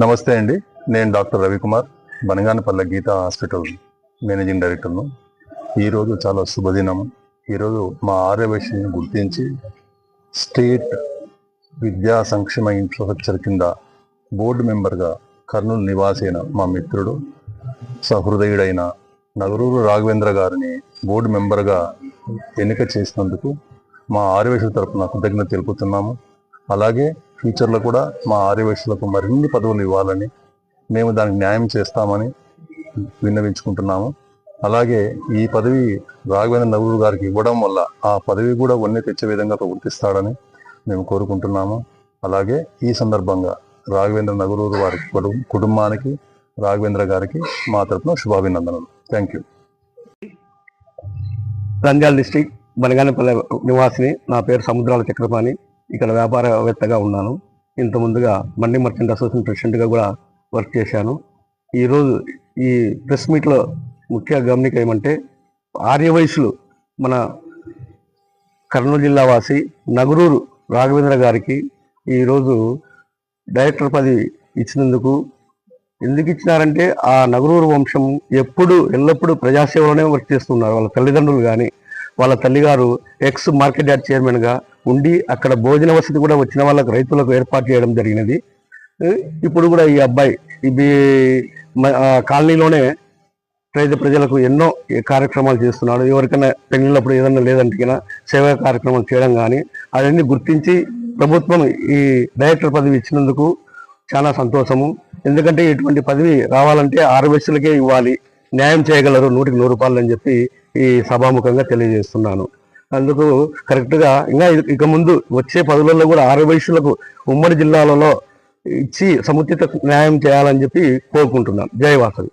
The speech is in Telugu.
నమస్తే అండి. నేను doctor Ravikumar Banaganapalle Geetha hospital managing డైరెక్టర్ను. ఈరోజు చాలా శుభదినం. ఈరోజు మా ఆర్యవైశ్యని గుర్తించి స్టేట్ విద్యా సంక్షేమ ఇన్ఫ్రాస్ట్రక్చర్ కింద బోర్డు మెంబర్గా కర్నూలు నివాసైన మా మిత్రుడు సహృదయుడైన నగరూరు రాఘవేంద్ర గారిని బోర్డు మెంబర్గా ఎన్నిక చేసినందుకు మా ఆర్యవేశ్వర తరపున కృతజ్ఞత తెలుపుతున్నాము. అలాగే ఫ్యూచర్లో కూడా మా ఆర్యవేశులకు మరిన్ని పదవులు ఇవ్వాలని మేము దానికి న్యాయం చేస్తామని విన్నవించుకుంటున్నాము. అలాగే ఈ పదవి రాఘవేంద్ర నగరూరు గారికి ఇవ్వడం వల్ల ఆ పదవి కూడా వన్నె తెచ్చే విధంగా ప్రవర్తిస్తాడని మేము కోరుకుంటున్నాము. అలాగే ఈ సందర్భంగా రాఘవేంద్ర నగరూరు వారి కుటుంబానికి రాఘవేంద్ర గారికి మా తరఫున శుభాభినందనలు. Thank you Nandyal district Banaganapalle నివాసిని నా పేరు సముద్రాల చక్రపాణి. ఇక్కడ వ్యాపారవేత్తగా ఉన్నాను. ఇంత ముందుగా మండి మర్చెంట్ అసోసియేషన్ ప్రెసిడెంట్గా కూడా వర్క్ చేశాను. ఈరోజు ఈ ప్రెస్ మీట్లో ముఖ్య గమనిక ఏమంటే ఆర్యవయసులు మన కర్నూలు జిల్లా వాసి నగరూరు రాఘవేంద్ర గారికి ఈరోజు డైరెక్టర్ పదవి ఇచ్చినందుకు ఎందుకు ఇచ్చినారంటే ఆ నగరూరు వంశం ఎప్పుడు ఎల్లప్పుడూ ప్రజాసేవలోనే వర్క్ చేస్తున్నారు. వాళ్ళ తల్లిదండ్రులు కానీ వాళ్ళ తల్లిగారు ఎక్స్ మార్కెట్ యార్డ్ చైర్మన్గా ఉండి అక్కడ భోజన వసతి కూడా వచ్చిన వాళ్ళకు రైతులకు ఏర్పాటు చేయడం జరిగినది. ఇప్పుడు కూడా ఈ అబ్బాయి ఇది ఆ కాలనీలోనే పేద ప్రజలకు ఎన్నో కార్యక్రమాలు చేస్తున్నాడు. ఎవరికైనా పెళ్ళినప్పుడు ఏదైనా లేదంటే సేవా కార్యక్రమాలు చేయడం కానీ అవన్నీ గుర్తించి ప్రభుత్వం ఈ డైరెక్టర్ పదవి ఇచ్చినందుకు చాలా సంతోషము. ఎందుకంటే ఇటువంటి పదవి రావాలంటే ఆరు వయసులకే ఇవ్వాలి. న్యాయం చేయగలరు నూటికి నూరు రూపాయలు అని చెప్పి ఈ సభాముఖంగా తెలియజేస్తున్నాను. అందుకు కరెక్ట్గా ఇంకా ఇక ముందు వచ్చే పదులలో కూడా ఆరు వయసులకు ఉమ్మడి జిల్లాలలో ఇచ్చి సముచిత న్యాయం చేయాలని చెప్పి కోరుకుంటున్నాను. జయవాసవి